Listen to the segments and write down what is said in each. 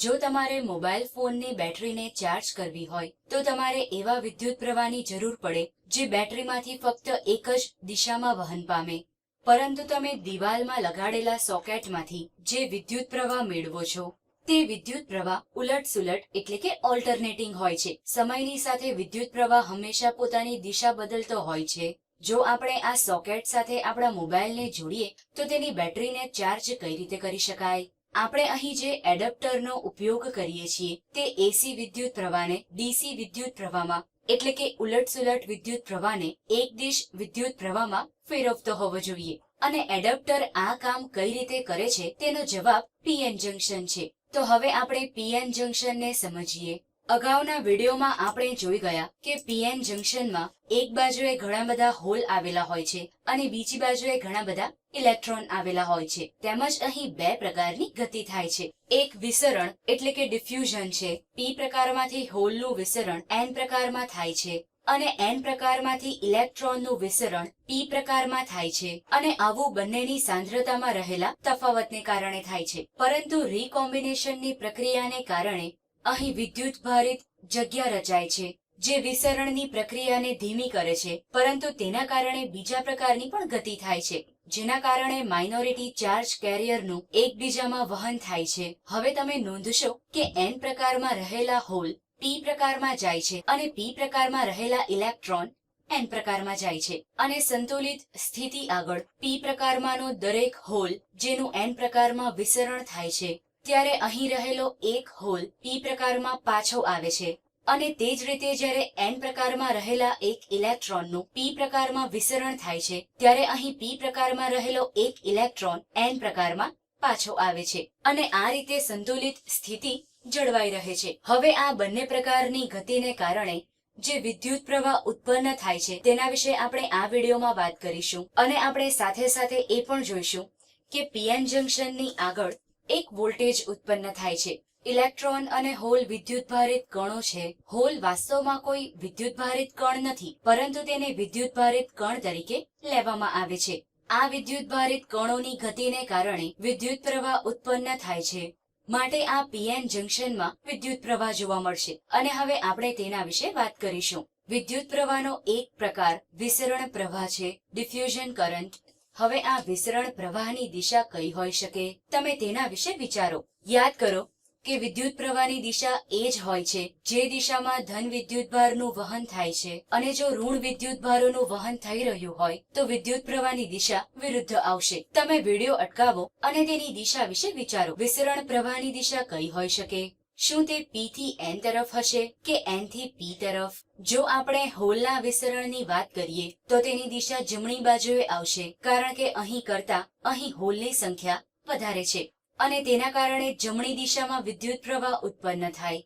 જો તમારે મોબાઈલ ફોનની બેટરીને ચાર્જ કરવી હોય, તો તમારે એવા વિદ્યુત પ્રવાહની જરૂર પડે, જે બેટરીમાંથી ફક્ત એક જ દિશામાં વહન પામે. પરંતુ તમે દિવાલમાં લગાડેલા સોકેટમાંથી જે વિદ્યુત પ્રવાહ મેળવો છો, તે વિદ્યુત પ્રવાહ ઉલટ સુલટ એટલે કે ઓલ્ટરનેટિંગ હોય છે. સમયની સાથે વિદ્યુત પ્રવાહ હંમેશા પોતાની દિશા બદલતો હોય છે. જો આપણે આ સોકેટ સાથે આપણા મોબાઈલને જોડીએ, તો તેની બેટરીને ચાર્જ કઈ રીતે કરી શકાય? આપણે અહીં જે એડપ્ટરનો ઉપયોગ કરીએ છીએ તે એસી વિદ્યુત પ્રવાહને ડીસી વિદ્યુત પ્રવાહમાં, એટલે કે ઉલટસુલટ વિદ્યુત પ્રવાહને એક દિશ વિદ્યુત પ્રવાહમાં ફેરવતો હોવો જોઈએ. અને એડપ્ટર આ કામ કઈ રીતે કરે છે તેનો જવાબ પીએન જંકશન છે. તો હવે આપણે પીએન જંકશનને સમજીએ. અગાઉના વિડીયોમાં આપણે જોઈ ગયા કે પીએન જંકશનમાં એક બાજુએ ઘણા બધા હોલ આવેલા હોય છે અને બીજી બાજુએ ઘણા બધા ઇલેક્ટ્રોન આવેલા હોય છે. તેમજ અહીં બે પ્રકારની ગતિ થાય છે. એક વિસરણ એટલે કે ડિફ્યુઝન છે. પી પ્રકારમાંથી હોલનું વિસરણ એન પ્રકારમાં થાય છે અને એન પ્રકારમાંથી ઇલેક્ટ્રોનનું વિસરણ પી પ્રકારમાં થાય છે અને આવું બંનેની સાંદ્રતામાં રહેલા તફાવતને કારણે થાય છે. પરંતુ રીકોમ્બિનેશનની પ્રક્રિયાને કારણે અહીં વિદ્યુત ભારિત જગ્યા રચાય છે, જે વિસરણની પ્રક્રિયાને ધીમી કરે છે, પરંતુ તેના કારણે બીજા પ્રકારની પણ ગતિ થાય છે, જેના કારણે માઇનોરિટી ચાર્જ કેરિયરનું એકબીજામાં વહન થાય છે. હવે તમે નોંધશો કે એન પ્રકારમાં રહેલા હોલ પી પ્રકારમાં જાય છે અને પી પ્રકારમાં રહેલા ઇલેક્ટ્રોન એન પ્રકારમાં જાય છે. અને સંતુલિત સ્થિતિ આગળ પી પ્રકારમાંનો દરેક હોલ, જેનું એન પ્રકારમાં વિસરણ થાય છે. ત્યારે અહીં રહેલો એક હોલ પી પ્રકારમાં પાછો આવે છે અને તે જ રીતે જ્યારે એન પ્રકારમાં રહેલા એક ઇલેક્ટ્રોનનું પી પ્રકારમાં વિસરણ થાય છે, ત્યારે અહીં પી પ્રકારમાં રહેલો એક ઇલેક્ટ્રોન એન પ્રકારમાં પાછો આવે છે અને આ રીતે સંતુલિત સ્થિતિ જળવાઈ રહે છે. હવે આ બંને પ્રકારની ગતિને કારણે જે વિદ્યુત પ્રવાહ ઉત્પન્ન થાય છે તેના વિશે આપણે આ વિડીયોમાં વાત કરીશું અને આપણે સાથે સાથે એ પણ જોઈશું કે પીએન જંકશનની આગળ એક વોલ્ટેજ ઉત્પન્ન થાય છે. ઇલેક્ટ્રોન અને હોલ વિદ્યુતભારિત કણો છે. હોલ વાસ્તવમાં કોઈ વિદ્યુતભારિત કણ નથી, પરંતુ તેને વિદ્યુતભારિત કણ તરીકે લેવામાં આવે છે. આ વિદ્યુતભારિત કણોની ગતિને કારણે વિદ્યુત પ્રવાહ ઉત્પન્ન થાય છે. માટે આ પીએન જંકશનમાં વિદ્યુત પ્રવાહ જોવા મળશે. અને હવે આપણે તેના વિશે વાત કરીશું. વિદ્યુત પ્રવાહનો એક પ્રકાર વિસરણ પ્રવાહ છે. ડિફ્યુઝન કરંટ હવે આ વિસરણ પ્રવાહની દિશા કઈ હોઈ શકે? તમે તેના વિશે વિચારો. યાદ કરો કે વિદ્યુત પ્રવાહની દિશા એ જ હોય છે, જે દિશામાં ધન વિદ્યુતભારનું વહન થાય છે. અને જો ઋણ વિદ્યુતભારોનું વહન થઈ રહ્યું હોય, તો વિદ્યુત પ્રવાહની દિશા વિરુદ્ધ આવશે. તમે વિડિયો અટકાવો અને તેની દિશા વિશે વિચારો. વિસરણ પ્રવાહની દિશા કઈ હોઈ શકે? શું તે પી થી એન તરફ હશે કે એનથી પી તરફ? જો આપણે હોલના વિસરણની વાત કરીએ, તો તેની દિશા જમણી બાજુએ આવશે, કારણ કે અહીં કરતા અહીં હોલની સંખ્યા વધારે છે અને તેના કારણે જમણી દિશામાં વિદ્યુત પ્રવાહ ઉત્પન્ન થાય.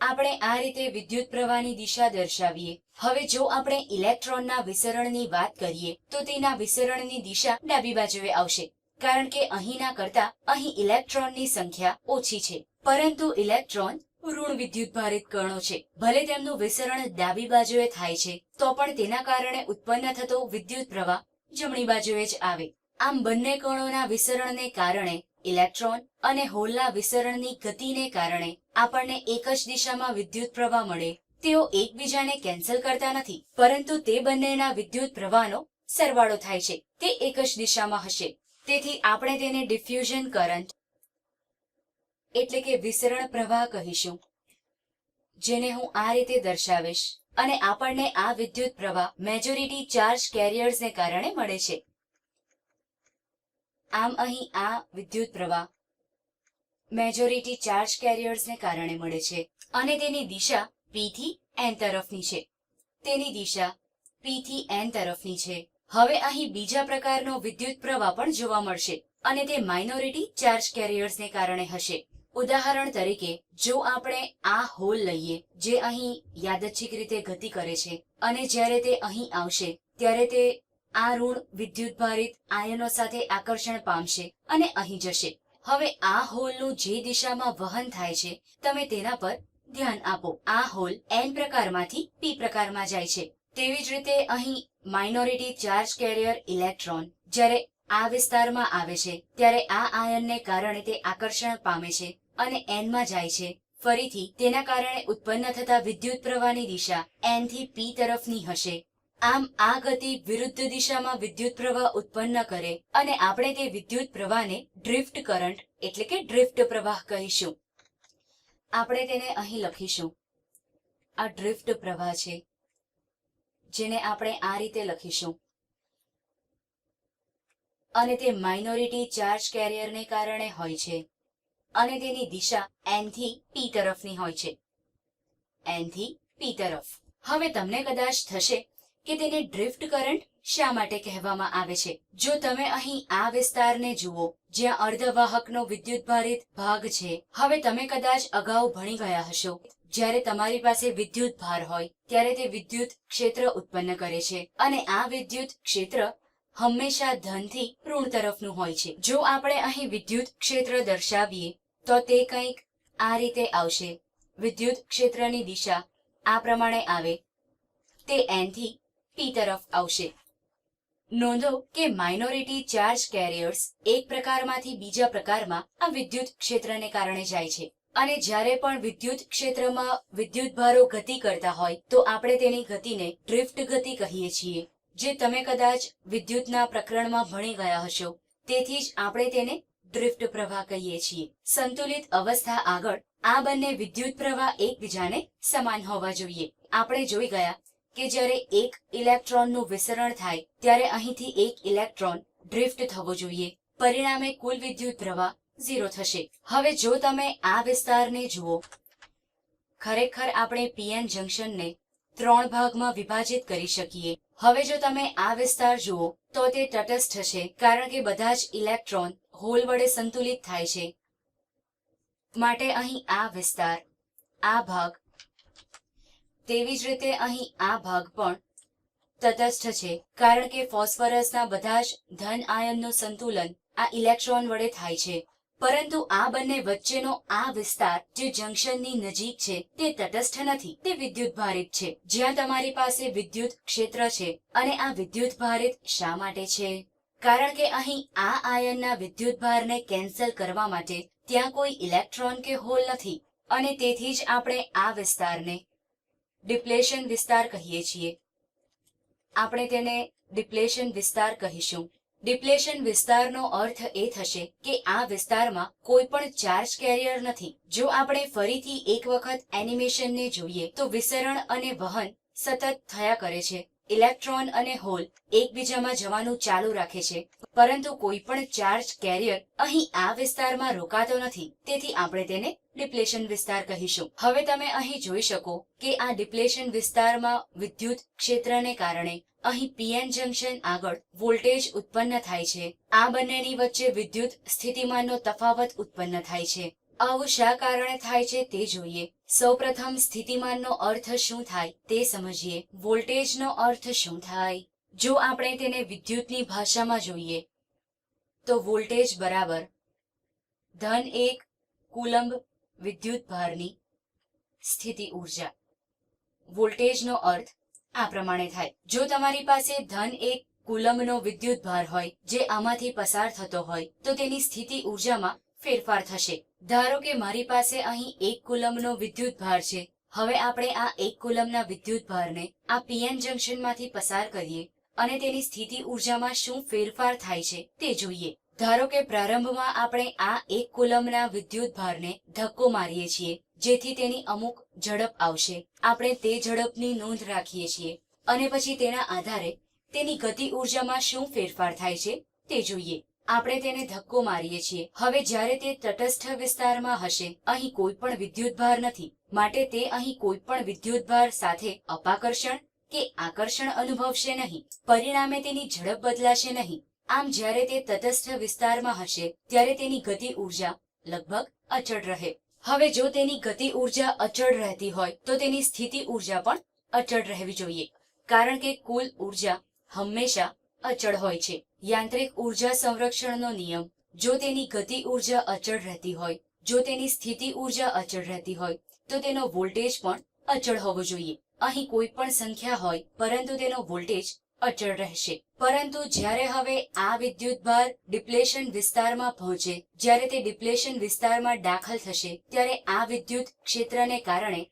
આપણે આ રીતે વિદ્યુત પ્રવાહની દિશા દર્શાવીએ. હવે જો આપણે ઇલેક્ટ્રોનના વિસરણની વાત કરીએ, તો તેના વિસરણની દિશા ડાબી બાજુએ આવશે, કારણ કે અહીંના કરતા અહીં ઇલેક્ટ્રોનની સંખ્યા ઓછી છે. પરંતુ ઇલેક્ટ્રોન ઋણ વિદ્યુત ભારિત કણો છે. ભલે તેમનું વિસરણ ડાબી બાજુએ થાય છે, તો પણ તેના કારણે ઉત્પન્ન થતો વિદ્યુત પ્રવાહ જમણી બાજુએ જ આવે. આમ બંને કણોના વિસરણને કારણે ઇલેક્ટ્રોન અને હોલના વિસરણની ગતિને કારણે આપણને એક જ દિશામાં વિદ્યુત પ્રવાહ મળે, તેઓ એકબીજાને કેન્સલ કરતા નથી. પરંતુ તે બંનેના વિદ્યુત પ્રવાહનો સરવાળો થાય છે, તે એક જ દિશામાં હશે. તેથી આપણે તેને ડિફ્યુઝન કરંટ એટલે કે વિસરણ પ્રવાહ કહીશું, જેને હું આ રીતે દર્શાવીશ. અને આપણને આ વિદ્યુત પ્રવાહ મેજોરિટી ચાર્જ કેરિયર્સને કારણે મળે છે. આમ અહીં આ વિદ્યુત પ્રવાહ મેજોરિટી ચાર્જ કેરિયર્સને કારણે મળે છે. અને તેની દિશા પી થી એન તરફની છે. તેની દિશા પી થી એન તરફની છે. હવે અહીં બીજા પ્રકારનો વિદ્યુત પ્રવાહ પણ જોવા મળશે. અને તે માઇનોરિટી ચાર્જ કેરિયર્સને કારણે હશે. ઉદાહરણ તરીકે, જો આપણે આ હોલ લઈએ, જે અહીં યાદચ્છિક રીતે ગતિ કરે છે, અને જ્યારે તે અહીં આવશે, ત્યારે તે આ ઋણ વિદ્યુતભારિત આયનો સાથે આકર્ષણ પામશે અને અહીં જશે. હવે આ હોલનું જે દિશામાં વહન થાય છે, તમે તેના પર ધ્યાન આપો. આ હોલ એન પ્રકારમાંથી પી પ્રકારમાં જાય છે. તેવી જ રીતે અહીં માઇનોરિટી ચાર્જ કેરિયર ઇલેક્ટ્રોન જ્યારે આ વિસ્તારમાં આવે છે, ત્યારે આ આયનને કારણે તે આકર્ષણ પામે છે. અને એનમાં જાય છે. ફરીથી, તેના કારણે ઉત્પન્ન થતા વિદ્યુત પ્રવાહની દિશા એનથી પી તરફની હશે. આમ, આ ગતિ વિરુદ્ધ દિશામાં વિદ્યુત પ્રવાહ ઉત્પન્ન કરે અને આપણે તે વિદ્યુત પ્રવાહને ડ્રિફ્ટ કરંટ, એટલે કે ડ્રિફ્ટ પ્રવાહ કહીશું. આપણે તેને અહીં લખીશું. આ ડ્રિફ્ટ પ્રવાહ છે, જેને આપણે આ રીતે લખીશું. અને તે માઇનોરિટી ચાર્જ કેરિયરને કારણે હોય છે. અને તેની દિશા એનથી પી તરફની હોય છે. એનથી પી તરફ. હવે તમને કદાચ થશે કે તેને ડ્રિફ્ટ કરંટ શા માટે કહેવામાં આવે છે? જો તમે અહીં આ વિસ્તારને જુઓ, જ્યાં અર્ધવાહકનો વિદ્યુતભારિત ભાગ છે, હવે તમે કદાચ અગાઉ ભણી ગયા હશો. જ્યારે તમારી પાસે વિદ્યુત ભાર હોય, ત્યારે તે વિદ્યુત ક્ષેત્ર ઉત્પન્ન કરે છે અને આ વિદ્યુત ક્ષેત્ર હંમેશા ધનથી ઋણ તરફનું હોય છે. જો આપણે અહીં વિદ્યુત ક્ષેત્ર દર્શાવીએ તો તે કંઈક આ રીતે આવશે. વિદ્યુત ક્ષેત્રની દિશા આ પ્રમાણે આવે. તે એનથી પી તરફ આવશે. નોંધો કે માઇનોરિટી ચાર્જ કેરિયર્સ એક પ્રકારમાંથી બીજા પ્રકારમાં આ વિદ્યુત ક્ષેત્રને કારણે જાય છે. અને જ્યારે પણ વિદ્યુત ક્ષેત્રમાં વિદ્યુત ભારો ગતિ કરતા હોય, તો આપણે તેની ગતિને ડ્રિફ્ટ ગતિ કહીએ છીએ. જે તમે કદાચ વિદ્યુતના પ્રકરણમાં ભણી ગયા હશો. તેથી જ આપણે તેને ડ્રિફ્ટ પ્રવાહ કહીએ છીએ. સંતુલિત અવસ્થા આગળ આ બંને વિદ્યુત પ્રવાહ એકબીજાને સમાન હોવા જોઈએ. આપણે જોઈ ગયા કે જ્યારે એક ઇલેક્ટ્રોનનું વિસરણ થાય ત્યારે અહીંથી એક ઇલેક્ટ્રોન ડ્રિફ્ટ થવો જોઈએ. પરિણામે કુલ વિદ્યુત પ્રવાહ ઝીરો થશે. હવે જો તમે આ વિસ્તારને જુઓ, ખરેખર આપણે પીએન જંકશનને ત્રણ ભાગમાં વિભાજિત કરી શકીએ. હવે જો તમે આ વિસ્તાર જુઓ, તો તે તટસ્થ છે, કારણ કે બધા જ ઇલેક્ટ્રોન હોલ વડે સંતુલિત થાય છે. માટે અહીં આ વિસ્તાર, આ ભાગ, તેવી જ રીતે અહીં આ ભાગ પણ તટસ્થ છે. કારણ કે ફોસ્ફરસના બધા જ ધન આયનનું સંતુલન આ ઇલેક્ટ્રોન વડે થાય છે. પરંતુ આ બંને વચ્ચેનો આ વિસ્તાર જે જંકશનની નજીક છે તે તટસ્થ નથી, તે વિદ્યુત ભારિત છે. જ્યાં તમારી પાસે વિદ્યુત ક્ષેત્ર છે અને આ વિદ્યુત ભારિત શા માટે છે? કારણ કે અહીં આ આયનના વિદ્યુતભારને કેન્સલ કરવા માટે ત્યાં કોઈ ઇલેક્ટ્રોન કે હોલ નથી અને તેથી જ આપણે આ વિસ્તારને ડિપ્લેશન વિસ્તાર કહીએ છીએ. આપણે તેને ડિપ્લેશન વિસ્તાર કહીશું. ડિપ્લેશન વિસ્તારનો અર્થ એ થશે કે આ વિસ્તારમાં કોઈ પણ ચાર્જ કેરિયર નથી. જો આપણે ફરીથી એક વખત એનિમેશનને જોઈએ તો વિસરણ અને વહન સતત થયા કરે છે. ઇલેક્ટ્રોન અને હોલ એકબીજામાં જવાનું ચાલુ રાખે છે, પરંતુ કોઈ પણ ચાર્જ કેરિયર અહીં આ વિસ્તારમાં રોકાતો નથી. તેથી આપણે તેને ડિપ્લેશન વિસ્તાર કહીશું. હવે તમે અહીં જોઈ શકો કે આ ડિપ્લેશન વિસ્તારમાં વિદ્યુત ક્ષેત્રને કારણે અહીં પીએન જંકશન આગળ વોલ્ટેજ ઉત્પન્ન થાય છે. આ બંનેની વચ્ચે વિદ્યુત સ્થિતિમાનનો તફાવત ઉત્પન્ન થાય છે. આવું શા કારણે થાય છે તે જોઈએ. સૌપ્રથમ સ્થિતિમાનનો અર્થ શું થાય તે સમજીએ. વોલ્ટેજનો અર્થ શું થાય? જો આપણે તેને વિદ્યુતની ભાષામાં જોઈએ, તો વોલ્ટેજ બરાબર ધન એક, કુલંબ, વિદ્યુત ભારની સ્થિતિ ઊર્જા. વોલ્ટેજનો અર્થ આ પ્રમાણે થાય. જો તમારી પાસે ધન એક કુલમનો વિદ્યુત ભાર હોય, જે આમાંથી પસાર થતો હોય, તો તેની સ્થિતિ ઉર્જામાં ફેરફાર થશે. ધારો કે મારી પાસે અહીં એક કુલમનો વિદ્યુત ભાર છે. હવે આપણે આ એક કુલમના વિદ્યુત ભારને આ પીએન જંકશનમાંથી પસાર કરીએ અને તેની સ્થિતિ ઉર્જામાં શું ફેરફાર થાય છે તે જોઈએ. ધારો કે પ્રારંભમાં આપણે આ એક કુલમના વિદ્યુત ભારને ધક્કો મારીએ છીએ, જેથી તેની અમુક ઝડપ આવશે. આપણે તે ઝડપની નોંધ રાખીએ છીએ અને પછી તેના આધારે તેની ગતિ ઉર્જામાં શું ફેરફાર થાય છે તે જોઈએ. આપણે તેને ધક્કો મારીએ છીએ. હવે જ્યારે તે તટસ્થ વિસ્તારમાં હશે, અહીં કોઈ પણ વિદ્યુત ભાર નથી. માટે તે અહીં કોઈ પણ વિદ્યુત ભાર સાથે અપાકર્ષણ કે આકર્ષણ અનુભવશે નહીં. પરિણામે તેની ઝડપ બદલાશે નહીં. આમ જ્યારે તે તટસ્થ વિસ્તારમાં હશે, ત્યારે તેની ગતિ ઊર્જા લગભગ અચળ રહે. હવે જો તેની ગતિ ઊર્જા અચળ રહેતી હોય, તો તેની સ્થિતિ ઊર્જા પણ અચળ રહેવી જોઈએ. કારણ કે કુલ ઊર્જા હંમેશા અચળ હોય છે. યાંત્રિક ઊર્જા સંરક્ષણનો નિયમ, જો તેની ગતિ ઊર્જા અચળ રહેતી હોય, જો તેની સ્થિતિ ઊર્જા અચળ રહેતી હોય, તો તેનો વોલ્ટેજ પણ અચળ હોવો જોઈએ. અહીં કોઈ પણ સંખ્યા હોય, પરંતુ તેનો વોલ્ટેજ અચળ રહેશે. પરંતુ જ્યારે હવે આ વિદ્યુત ભાર ડિપ્લેશન વિસ્તારમાં પહોંચે, જ્યારે તે ડિપ્લેશન વિસ્તારમાં દાખલ થશે, ત્યારે આ વિદ્યુત ક્ષેત્રને કારણે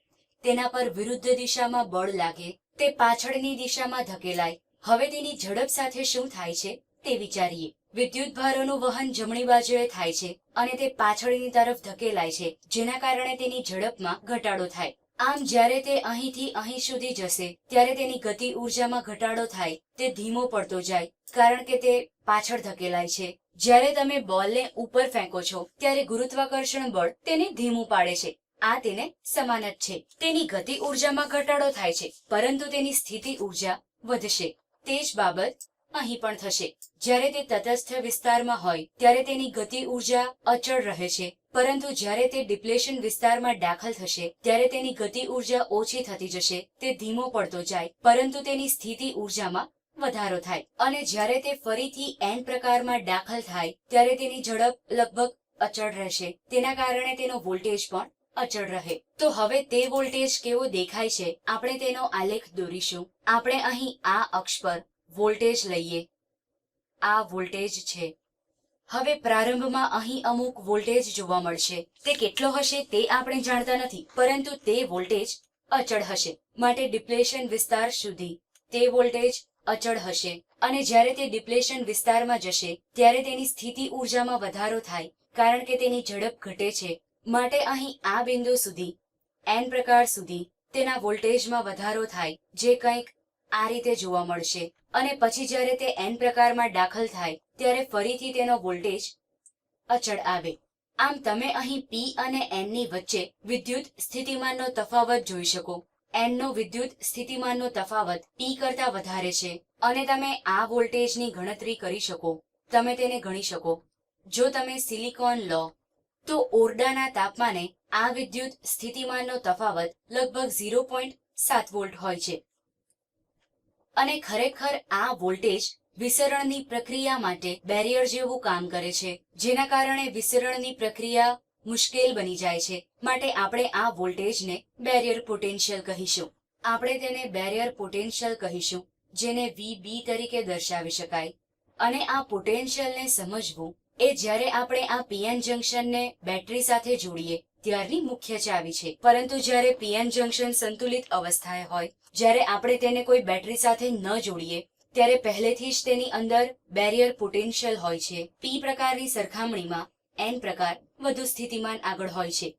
તેના પર વિરુદ્ધ દિશામાં બળ લાગે, તે પાછળની દિશામાં ધકેલાય હવે તેની ઝડપ સાથે શું થાય છે તે વિચારીએ. વિદ્યુત ભારોનું વહન જમણી બાજુએ થાય છે અને તે પાછળની તરફ ધકેલાય છે, જેના કારણે તેની ઝડપમાં ઘટાડો થાય. આમ જ્યારે તે અહીંથી અહીં સુધી જશે, ત્યારે તેની ગતિ ઉર્જામાં ઘટાડો થાય, તે ધીમો પડતો જાય, કારણ કે તે પાછળ ધકેલાય છે. જ્યારે તમે બોલને ઉપર ફેંકો છો, ત્યારે ગુરુત્વાકર્ષણ બળ તેને ધીમું પાડે છે. આ તેને સમાન જ છે. તેની ગતિ ઉર્જામાં ઘટાડો થાય છે, પરંતુ તેની સ્થિતિ ઊર્જા વધશે. તે જ બાબત અહીં પણ થશે. જ્યારે તે તટસ્થ વિસ્તારમાં હોય, ત્યારે તેની ગતિ ઊર્જા અચળ રહે છે. પરંતુ જ્યારે તે ડિપ્લેશન વિસ્તારમાં દાખલ થશે, ત્યારે તેની ગતિ ઊર્જા ઓછી થતી જશે, તે ધીમો પડતો જાય, પરંતુ તેની સ્થિતિ ઉર્જામાં વધારો થાય. અને જ્યારે તે ફરીથી એન પ્રકારમાં દાખલ થાય, ત્યારે તેની ઝડપ લગભગ અચળ રહેશે. તેના કારણે તેનો વોલ્ટેજ પણ અચળ રહે. તો હવે તે વોલ્ટેજ કેવો દેખાય છે? આપણે તેનો આલેખ દોરીશું. આપણે અહીં આ અક્ષ પર વોલ્ટેજ લઈએ. આ વોલ્ટેજ છે. હવે પ્રારંભમાં અહીં અમુક વોલ્ટેજ જોવા મળશે. તે કેટલો હશે તે આપણે જાણતા નથી, પરંતુ તે વોલ્ટેજ અચળ હશે. માટે ડિપ્લેશન વિસ્તાર સુધી તે વોલ્ટેજ અચળ હશે. અને જ્યારે તે ડિપ્લેશન વિસ્તારમાં જશે, ત્યારે તેની સ્થિતિ ઉર્જામાં વધારો થાય, કારણ કે તેની ઝડપ ઘટે છે. માટે અહીં આ બિંદુ સુધી એન પ્રકાર સુધી, તેના વોલ્ટેજમાં વધારો થાય, જે કંઈક આ રીતે જોવા મળશે. અને પછી જ્યારે તે એન પ્રકારમાં દાખલ થાય, ત્યારે ફરીથી તેનો વોલ્ટેજ અચળ આવે. આમ તમે અહીં પી અને એનની વચ્ચે વિદ્યુત સ્થિતિમાનનો તફાવત જોઈ શકો. એનનો વિદ્યુત સ્થિતિમાનનો તફાવત પી કરતા વધારે છે. અને તમે આ વોલ્ટેજની ગણતરી કરી શકો. તમે તેને ગણી શકો. જો તમે સિલિકોન લો તો ઓરડાના તાપમાને આ વિદ્યુત સ્થિતિમાનનો તફાવત લગભગ ઝીરો પોઈન્ટ સાત વોલ્ટ હોય છે. અને ખરેખર આ વોલ્ટેજ વિસરણની પ્રક્રિયા માટે બેરિયર જેવું કામ કરે છે, જેના કારણે વિસરણની પ્રક્રિયા મુશ્કેલ બની જાય છે. માટે આપણે આ વોલ્ટેજને બેરિયર પોટેન્શિયલ કહીશું. આપણે તેને બેરિયર પોટેન્શિયલ કહીશું, જેને વી બી તરીકે દર્શાવી શકાય. અને આ પોટેન્શિયલને સમજવું એ જ્યારે આપણે આ પીએન જંકશનને બેટરી સાથે જોડીએ, ત્યારની મુખ્ય ચાવી છે. પરંતુ જ્યારે પીએન જંકશન સંતુલિત અવસ્થાએ હોય, જ્યારે આપણે તેને કોઈ બેટરી સાથે ન જોડીએ, ત્યારે પહેલેથી જ તેની અંદર બેરિયર પોટેન્શિયલ હોય છે. પી પ્રકારની સરખામણીમાં એન પ્રકાર વધુ સ્થિતિમાન આગળ હોય છે.